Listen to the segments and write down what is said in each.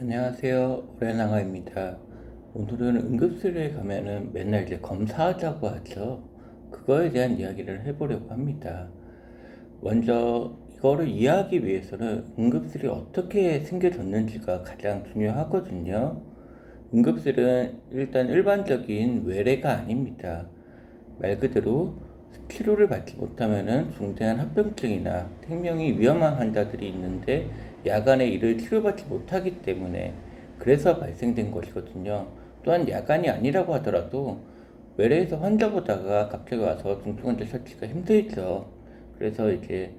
안녕하세요. 오래나가입니다. 오늘은 응급실에 가면은 맨날 이제 검사하자고 하죠. 그거에 대한 이야기를 해보려고 합니다. 먼저 이거를 이해하기 위해서는 응급실이 어떻게 생겨졌는지가 가장 중요하거든요. 응급실은 일단 일반적인 외래가 아닙니다. 말 그대로 치료를 받지 못하면은 중대한 합병증이나 생명이 위험한 환자들이 있는데 야간에 이를 치료받지 못하기 때문에 그래서 발생된 것이거든요. 또한 야간이 아니라고 하더라도 외래에서 환자 보다가 갑자기 와서 중증환자 처치가 힘들죠. 그래서 이제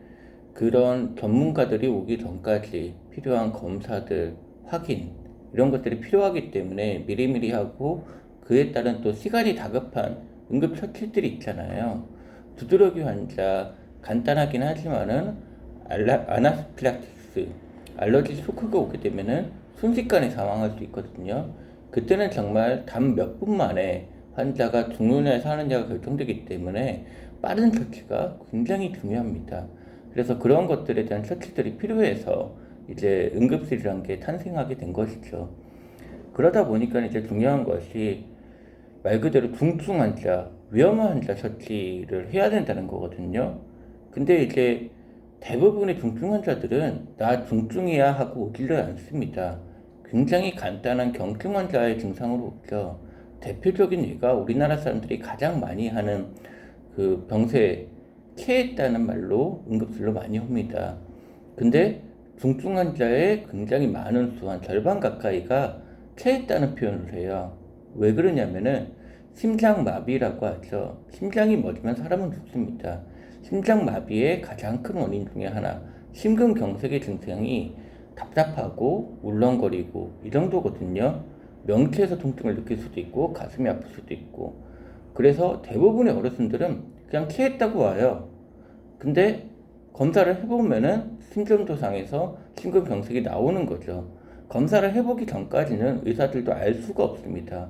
그런 전문가들이 오기 전까지 필요한 검사들, 확인, 이런 것들이 필요하기 때문에 미리미리 하고 그에 따른 또 시간이 다급한 응급처치들이 있잖아요. 두드러기 환자, 간단하긴 하지만은 알라, 아나필락티스, 알러지 쇼크가 오게 되면은 순식간에 사망할 수 있거든요. 그때는 정말 단 몇 분 만에 환자가 죽느냐 사느냐가 결정되기 때문에 빠른 처치가 굉장히 중요합니다. 그래서 그런 것들에 대한 처치들이 필요해서 이제 응급실이란 게 탄생하게 된 것이죠. 그러다 보니까 이제 중요한 것이 말 그대로 중증 환자, 위험한 환자 처치를 해야 된다는 거거든요. 근데 이제 대부분의 중증 환자들은 나 중증이야 하고 오지를 않습니다. 굉장히 간단한 경증 환자의 증상으로 오죠. 대표적인 예가 우리나라 사람들이 가장 많이 하는 그 병세 체했다는 말로 응급실로 많이 옵니다. 근데 중증 환자의 굉장히 많은 수, 한 절반 가까이가 체했다는 표현을 해요. 왜 그러냐면은 심장마비라고 하죠. 심장이 멎으면 사람은 죽습니다. 심장마비의 가장 큰 원인 중에 하나, 심근경색의 증상이 답답하고 울렁거리고 이 정도거든요. 명체에서 통증을 느낄 수도 있고 가슴이 아플 수도 있고 그래서 대부분의 어르신들은 그냥 체했다고 와요. 근데 검사를 해보면은 심전도상에서 심근경색이 나오는 거죠. 검사를 해보기 전까지는 의사들도 알 수가 없습니다.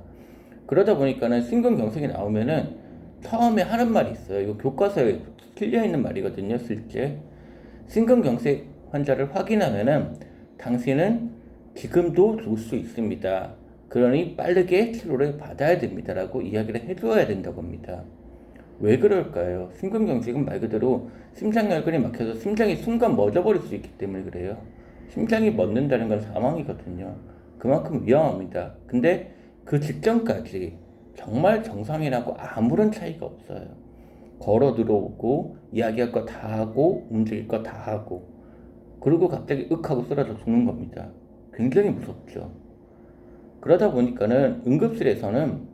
그러다 보니까는 심근경색이 나오면은 처음에 하는 말이 있어요. 이거 교과서에 실려 있는 말이거든요, 실제. 심근경색 환자를 확인하면은 당신은 지금도 죽을 수 있습니다. 그러니 빠르게 치료를 받아야 됩니다라고 이야기를 해줘야 된다고 합니다. 왜 그럴까요? 심근경색은 말 그대로 심장혈관이 막혀서 심장이 순간 멎어버릴 수 있기 때문에 그래요. 심장이 멎는다는 건 사망이거든요. 그만큼 위험합니다. 근데 그 직전까지 정말 정상이라고 아무런 차이가 없어요. 걸어 들어오고 이야기할 거 다 하고 움직일 거 다 하고 그리고 갑자기 윽 하고 쓰러져 죽는 겁니다. 굉장히 무섭죠. 그러다 보니까는 응급실에서는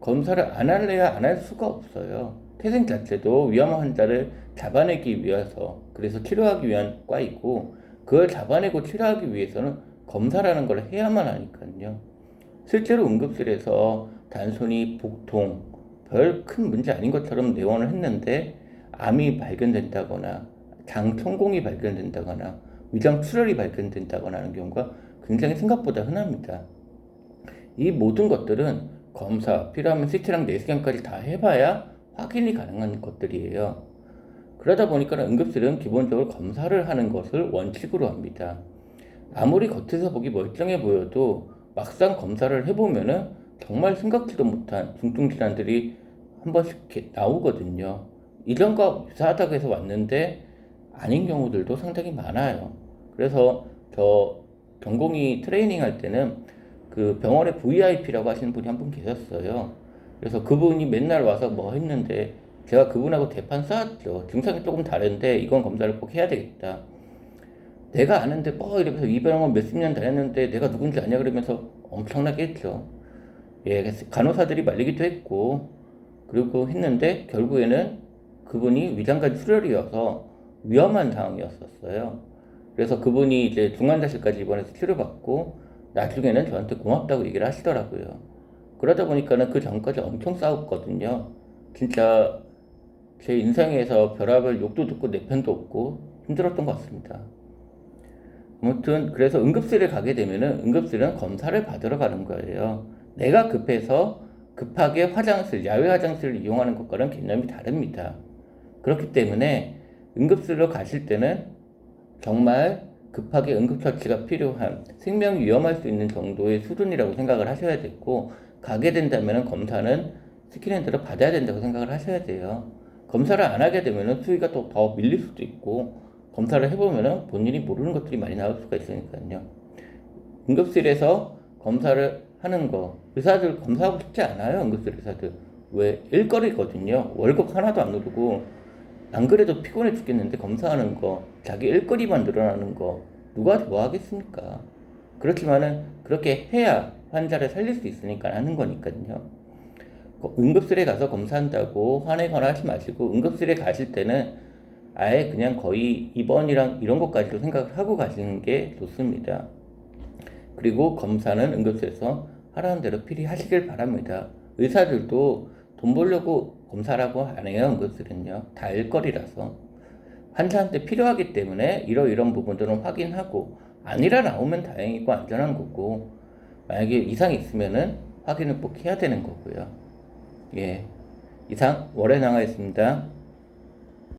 검사를 안 할래야 안 할 수가 없어요. 태생 자체도 위험한 환자를 잡아내기 위해서 그래서 치료하기 위한 과이고 그걸 잡아내고 치료하기 위해서는 검사라는 걸 해야만 하니까요. 실제로 응급실에서 단순히 복통, 별 큰 문제 아닌 것처럼 내원을 했는데 암이 발견된다거나 장 천공이 발견된다거나 위장 출혈이 발견된다거나 하는 경우가 굉장히 생각보다 흔합니다. 이 모든 것들은 검사, 필요하면 CT랑 내시경까지 다 해봐야 확인이 가능한 것들이에요. 그러다 보니까 응급실은 기본적으로 검사를 하는 것을 원칙으로 합니다. 아무리 겉에서 보기 멀쩡해 보여도 막상 검사를 해보면은 정말 생각지도 못한 중증 질환들이 한 번씩 나오거든요. 이전과 유사하다고 해서 왔는데 아닌 경우들도 상당히 많아요. 그래서 저 전공의 트레이닝 할 때는 그 병원에 VIP라고 하시는 분이 한 분 계셨어요. 그래서 그분이 맨날 와서 뭐 했는데 제가 그분하고 대판 쌓았죠. 증상이 조금 다른데 이건 검사를 꼭 해야 되겠다. 내가 아는데 뭐 이러면서 이 병원 몇십 년 다녔는데 내가 누군지 아냐 그러면서 엄청나게 했죠. 예, 간호사들이 말리기도 했고 그리고 했는데 결국에는 그분이 위장관 출혈이어서 위험한 상황이었었어요. 그래서 그분이 이제 중환자실까지 입원해서 치료받고 나중에는 저한테 고맙다고 얘기를 하시더라고요. 그러다 보니까는 그 전까지 엄청 싸웠거든요. 진짜 제 인생에서 별의별 욕도 듣고 내 편도 없고 힘들었던 것 같습니다. 아무튼 그래서 응급실에 가게 되면은 응급실은 검사를 받으러 가는 거예요. 내가 급해서 급하게 화장실, 야외 화장실을 이용하는 것과는 개념이 다릅니다. 그렇기 때문에 응급실로 가실 때는 정말 급하게 응급처치가 필요한 생명 위험할 수 있는 정도의 수준이라고 생각을 하셔야 되고 가게 된다면 검사는 대로 받아야 된다고 생각을 하셔야 돼요. 검사를 안 하게 되면 수위가 또더 밀릴 수도 있고 검사를 해보면 본인이 모르는 것들이 많이 나올 수가 있으니까요. 응급실에서 검사를 하는 거 의사들 검사하고 싶지 않아요. 응급실 의사들 왜 일거리거든요. 월급 하나도 안 오르고 안 그래도 피곤해 죽겠는데 검사하는 거 자기 일거리만 늘어나는 거 누가 좋아하겠습니까? 그렇지만은 그렇게 해야 환자를 살릴 수 있으니까 하는 거니까요. 거- 응급실에 가서 검사한다고 화내거나 하지 마시고 응급실에 가실 때는 아예 그냥 거의 입원이랑 이런 것까지도 생각을 하고 가시는 게 좋습니다. 그리고 검사는 응급실에서 하라는 대로 필히 하시길 바랍니다. 의사들도 돈 벌려고 검사라고 안 해요, 응급실은요. 다 일거리라서. 환자한테 필요하기 때문에 이러이런 부분들은 확인하고 아니라 나오면 다행이고 안전한 거고 만약에 이상이 있으면은 확인을 꼭 해야 되는 거고요. 예. 이상 월에 나가 있습니다.